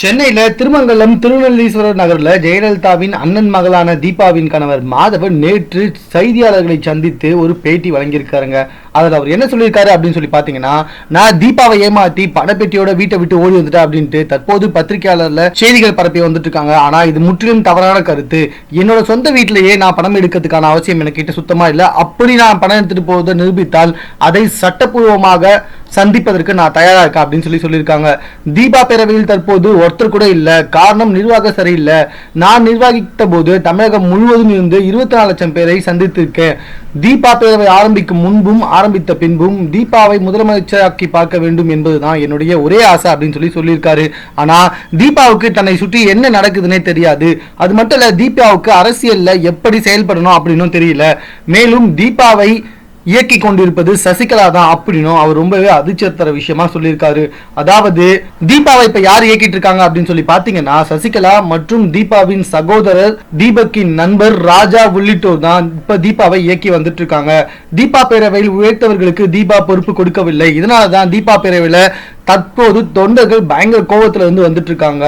சென்னையில் திருமங்கலம் திருநெல்லீஸ்வரர் நகரில் ஜெயலலிதாவின் அண்ணன் மகளான தீபாவின் கணவர் மாதவன் நேற்று செய்தியாளர்களை சந்தித்து ஒரு பேட்டி வழங்கியிருக்காருங்க. அதில் அவர் என்ன சொல்லியிருக்காரு அப்படின்னு சொல்லி பார்த்தீங்கன்னா நான் தீபாவை ஏமாற்றி படப்பெட்டியோட வீட்டை விட்டு ஓடி வந்துட்டேன் அப்படின்ட்டு தற்போது பத்திரிகையாளர்ல செய்திகள் பரப்பி வந்துட்டு இருக்காங்க ஆனால் இது முற்றிலும் தவறான கருத்து. என்னோட சொந்த வீட்டிலேயே நான் பணம் எடுக்கிறதுக்கான அவசியம் எனக்கு கிட்ட சுத்தமாக இல்லை. அப்படி நான் பணம் எடுத்துகிட்டு போவதை நிரூபித்தால் அதை சட்டப்பூர்வமாக சந்திப்பதற்கு நான் தயாராக இருக்கேன் அப்படின்னு சொல்லி சொல்லியிருக்காங்க. தீபா பேரவையில் தற்போது ஒருத்தர் கூட இல்லை காரணம் நிர்வாகம் சரியில்லை நான் நிர்வகித்த போது தமிழகம் முழுவதும் இருந்து இருபத்தி நாலு லட்சம் பேரை சந்தித்திருக்கேன். தீபா பேரவை ஆரம்பிக்கும் முன்பும் ஆரம்பித்த பின்பும் தீபாவை முதலமைச்சராக்கி பார்க்க வேண்டும் என்பதுதான் என்னுடைய ஒரே ஆசை அப்படின்னு சொல்லி சொல்லியிருக்காரு. ஆனா தீபாவுக்கு தன்னை சுற்றி என்ன நடக்குதுன்னே தெரியாது. அது மட்டும் இல்ல தீபாவுக்கு அரசியல்ல எப்படி செயல்படணும் அப்படின்னும் தெரியல. மேலும் தீபாவை இயக்கி கொண்டிருப்பது சசிகலா தான் அப்படின்னும் அவர் ரொம்பவே அதிர்ச்சி தர விஷயமா சொல்லியிருக்காரு. அதாவது தீபாவை இப்ப யார் இயக்கிட்டு இருக்காங்க அப்படின்னு சொல்லி பாத்தீங்கன்னா சசிகலா மற்றும் தீபாவின் சகோதரர் தீபக்கின் நண்பர் ராஜா உள்ளிட்டோர் தான் இப்ப தீபாவை இயக்கி வந்துட்டு இருக்காங்க. தீபா பேரவையில் உழைத்தவர்களுக்கு தீபா பொறுப்பு கொடுக்கவில்லை. இதனால தான் தீபா பேரவையில தற்போது தொண்டர்கள் பயங்கர கோபத்துல இருந்து வந்துட்டு இருக்காங்க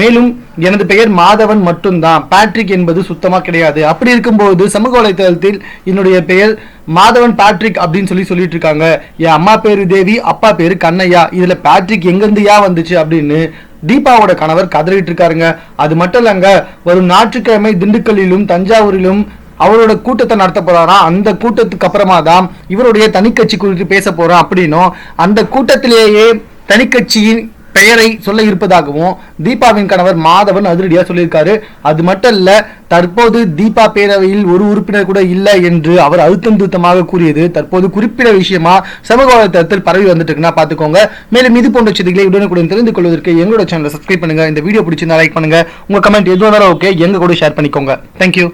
மேலும் எனது பெயர் மாதவன் மட்டும்தான். பேட்ரிக் என்பது சுத்தமா கிடையாது. அப்படி இருக்கும்போது சமூக வலைதளத்தில் என்னுடைய பெயர் மாதவன் பேட்ரிக் அப்படின்னு சொல்லி சொல்லிட்டு இருக்காங்க என் அம்மா பேரு தேவி அப்பா பேரு கண்ணையா. இதுல பேட்ரிக் எங்கிருந்து யா வந்துச்சு அப்படின்னு தீபாவோட கணவர் கதறிட்டு இருக்காருங்க அது மட்டும் இல்லங்க வரும் ஞாயிற்றுக்கிழமை திண்டுக்கல்லிலும் தஞ்சாவூரிலும் அவரோட கூட்டத்தை நடத்த போறாராம் அந்த கூட்டத்துக்கு அப்புறமா தான் இவருடைய தனிக்கட்சி குறித்து பேச போறோம் அப்படின்னும். அந்த கூட்டத்திலேயே தனிக்கட்சியின் பெயரை சொல்ல இருப்பதாகவும் தீபாவின் கணவர் மாதவன் அதிரடியாக சொல்லியிருக்காரு. அது மட்டும் இல்ல தற்போது தீபா பேரவையில் ஒரு உறுப்பினர் கூட இல்லை என்று அவர் அழுத்தம் திருத்தமாக கூறியது. தற்போது குறிப்பிட்ட விஷயமா சமூக வலைதளத்தில் பரவி வந்துட்டு இருக்குன்னா பாத்துக்கோங்க மேலும் இது போன்ற செய்திகளை உடனுக்குடன் தெரிந்து கொள்வதற்கு எங்களோட சேனலை சப்ஸ்கிரைப் பண்ணுங்க. இந்த வீடியோ பிடிச்சிருந்தா லைக் பண்ணுங்க. உங்க கமெண்ட் எதுவும் ஓகே எங்க கூட ஷேர் பண்ணிக்கோங்க. தேங்க்யூ